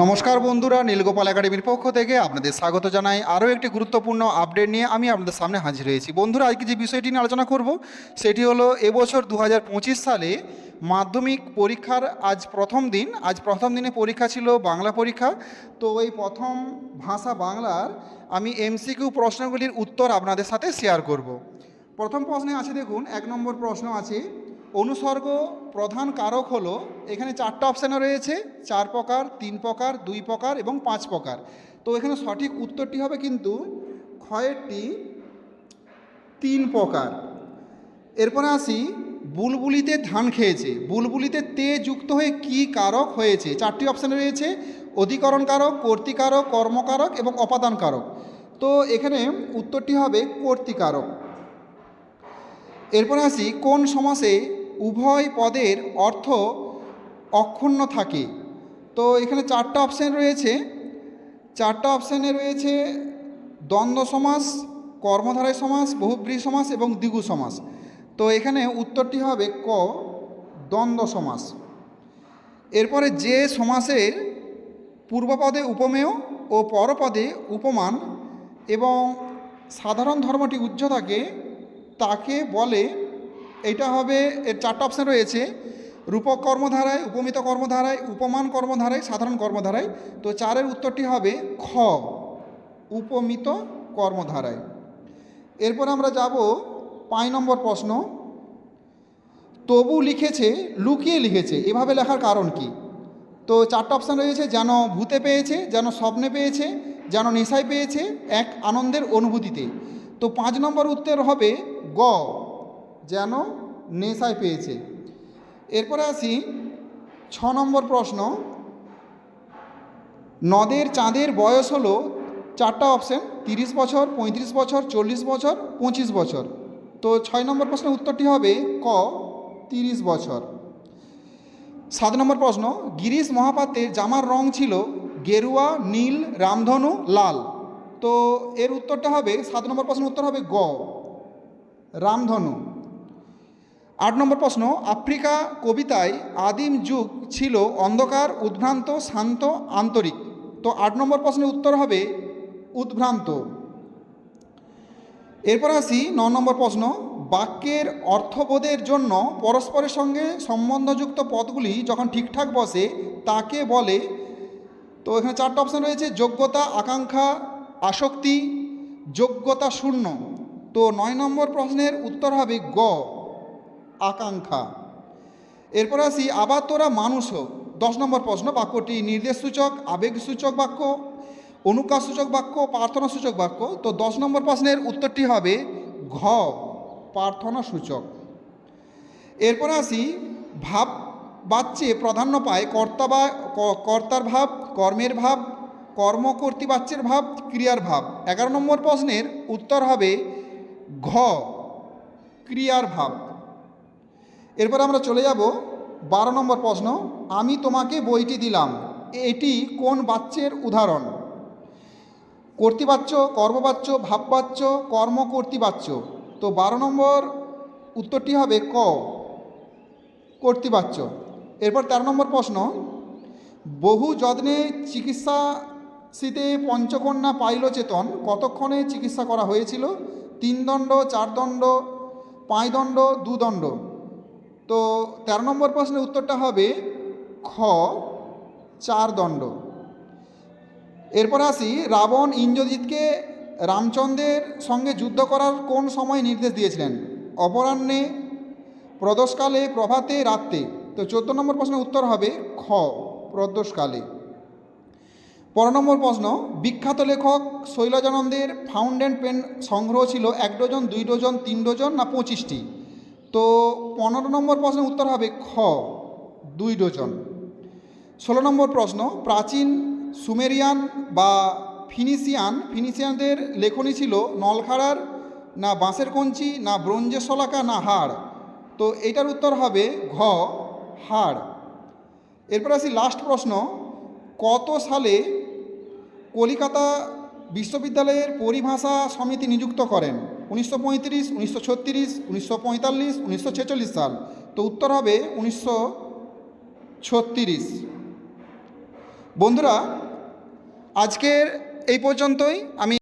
নমস্কার বন্ধুরা, নীলগোপাল একাডেমির পক্ষ থেকে আপনাদের স্বাগত জানাই। আরও একটি গুরুত্বপূর্ণ আপডেট নিয়ে আমি আপনাদের সামনে হাজির হয়েছি। বন্ধুরা, আজকে যে বিষয়টি নিয়ে আলোচনা করব, সেটি হলো এবছর দু হাজার পঁচিশ সালে মাধ্যমিক পরীক্ষার আজ প্রথম দিন, আজ প্রথম দিনে পরীক্ষা ছিল বাংলা পরীক্ষা। তো এই প্রথম ভাষা বাংলার আমি এমসিকিউ প্রশ্নগুলির উত্তর আপনাদের সাথে শেয়ার করব। প্রথম প্রশ্নে আছে দেখুন, এক নম্বর প্রশ্ন আছে অনুসর্গ প্রধান কারক হলো, এখানে চারটা অপশানে রয়েছে, চার প্রকার, তিন প্রকার, দুই প্রকার এবং পাঁচ প্রকার। তো এখানে সঠিক উত্তরটি হবে কিন্তু ক্ষয়েরটি তিন প্রকার। এরপরে আসি, বুলবুলিতে ধান খেয়েছে, বুলবুলিতে তে যুক্ত হয়ে কি কারক হয়েছে? চারটি অপশানে রয়েছে, অধিকরণ কারক কর্তিকারক কর্মকারক এবং অপাদান কারক। তো এখানে উত্তরটি হবে কর্তিকারক এরপরে আসি, কোন সমাসে উভয় পদের অর্থ অক্ষুণ্ণ থাকে। তো এখানে চারটা অপশান রয়েছে। চারটা অপশানে রয়েছে দ্বন্দ্ব সমাস, কর্মধারয় সমাস, বহুব্রী সমাস এবং দ্বিগু সমাস। তো এখানে উত্তরটি হবে ক, দ্বন্দ্ব সমাস। এরপরে যে সমাসের পূর্বপদে উপমেয় ও পরপদে উপমান এবং সাধারণ ধর্মটি উজ্জ থাকে, তাকে বলে এটা হবে, এর চারটা অপশান রয়েছে। রূপক কর্মধারায়, উপমিত কর্মধারায়, উপমান কর্মধারায়, সাধারণ কর্মধারায়। তো চারের উত্তরটি হবে খ, উপমিত কর্মধারায়। এরপর আমরা যাব পাঁচ নম্বর প্রশ্ন। তবু লিখেছে, লুকিয়ে লিখেছে, এভাবে লেখার কারণ কি? তো চারটা অপশান রয়েছে, যেন ভূতে পেয়েছে, যেন স্বপ্নে পেয়েছে, যেন নেশায় পেয়েছে, এক আনন্দের অনুভূতিতে। তো পাঁচ নম্বর উত্তর হবে গ। যেন নেশায় পেয়েছে। এরপরে আসি, ছ নম্বর প্রশ্ন। নদের চাঁদের বয়স হলো চারটা অপশান তিরিশ বছর, পঁয়ত্রিশ বছর, চল্লিশ বছর, পঁচিশ বছর। তো ছয় নম্বর প্রশ্নের উত্তরটি হবে ক, তিরিশ বছর। সাত নম্বর প্রশ্ন, গিরিশ মহাপাত্রের জামার রং ছিল গেরুয়া, নীল, রামধনু, লাল। তো এর উত্তরটা হবে, সাত নম্বর প্রশ্নের উত্তর হবে গ, রামধনু। আট নম্বর প্রশ্ন, আফ্রিকা কবিতায় আদিম যুগ ছিল অন্ধকার, উদ্ভ্রান্ত, শান্ত, আন্তরিক। তো আট নম্বর প্রশ্নের উত্তর হবে উদ্ভ্রান্ত। এরপর আসি ন নম্বর প্রশ্ন, বাক্যের অর্থবোধের জন্য পরস্পরের সঙ্গে সম্বন্ধযুক্ত পদগুলি যখন ঠিকঠাক বসে, তাকে বলে, তো এখানে চারটা অপশান রয়েছে, যোগ্যতা, আকাঙ্ক্ষা, আসক্তি, যোগ্যতা শূন্য। তো নয় নম্বর প্রশ্নের উত্তর হবে গ। আকাঙ্ক্ষা। এরপর আসি, আবার তোরা মানুষ হোক দশ নম্বর প্রশ্ন, বাক্যটি নির্দেশসূচক, আবেগসূচক বাক্য অনুকাসূচক বাক্য প্রার্থনা সূচক বাক্য। তো দশ নম্বর প্রশ্নের উত্তরটি হবে ঘ প্রার্থনা সূচক এরপর আসি, ভাব বাচ্চে প্রাধান্য পায় কর্তা বা কর্তার ভাব, কর্মের ভাব কর্মকর্তী বাচ্চের ভাব, ক্রিয়ার ভাব। এগারো নম্বর প্রশ্নের উত্তর হবে ঘ, ক্রিয়ার ভাব। এরপর আমরা চলে যাব বারো নম্বর প্রশ্ন, আমি তোমাকে বইটি দিলাম। এটি কোন বাচ্চের উদাহরণ? কর্তৃবাচ্য, কর্মবাচ্য, ভাববাচ্য, কর্মকর্তৃবাচ্য। তো বারো নম্বর উত্তরটি হবে ক, কর্তৃবাচ্য। এরপর তেরো নম্বর প্রশ্ন, বহু যত্নে চিকিৎসা শীতে পঞ্চকন্যা পাইল চেতন, কতক্ষণে চিকিৎসা করা হয়েছিল? তিন দণ্ড, চার দণ্ড, পাঁচ দণ্ড, দু দণ্ড। তো তেরো নম্বর প্রশ্নের উত্তরটা হবে খ, চার দণ্ড। এরপর আসি, রাবণ ইন্দ্রজিৎকে রামচন্দ্রের সঙ্গে যুদ্ধ করার কোন সময় নির্দেশ দিয়েছিলেন? অপরাহ্নে, প্রদোষকালে, প্রভাতে, রাত্রে। তো চোদ্দ নম্বর প্রশ্নের উত্তর হবে খ, প্রদোষকালে। পনেরো নম্বর প্রশ্ন, বিখ্যাত লেখক শৈলজানন্দের ফাউন্টেন পেন সংগ্রহ ছিল এক ডজন, দুই ডজন, তিন ডজন না পঁচিশটি? তো পনেরো নম্বর প্রশ্নের উত্তর হবে খ, দুই ডজন। ষোলো নম্বর প্রশ্ন, প্রাচীন সুমেরিয়ান বা ফিনিশিয়ান ফিনিশিয়ানদের লেখনী ছিল নলখাড়ার না বাঁশের কঞ্চি না ব্রোঞ্জের শলাকা না হাড়। তো এটার উত্তর হবে ঘ, হাড়। এরপর আসি লাস্ট প্রশ্ন, কত সালে কলিকাতা বিশ্ববিদ্যালয়ের পরিভাষা সমিতি নিযুক্ত করেন? উনিশশো পঁয়ত্রিশ, উনিশশো ছত্রিশ, উনিশশো পঁয়তাল্লিশ, উনিশশো ছেচল্লিশ সাল। তো উত্তর হবে উনিশশো ছত্রিশ। বন্ধুরা, আজকের এই পর্যন্তই। আমি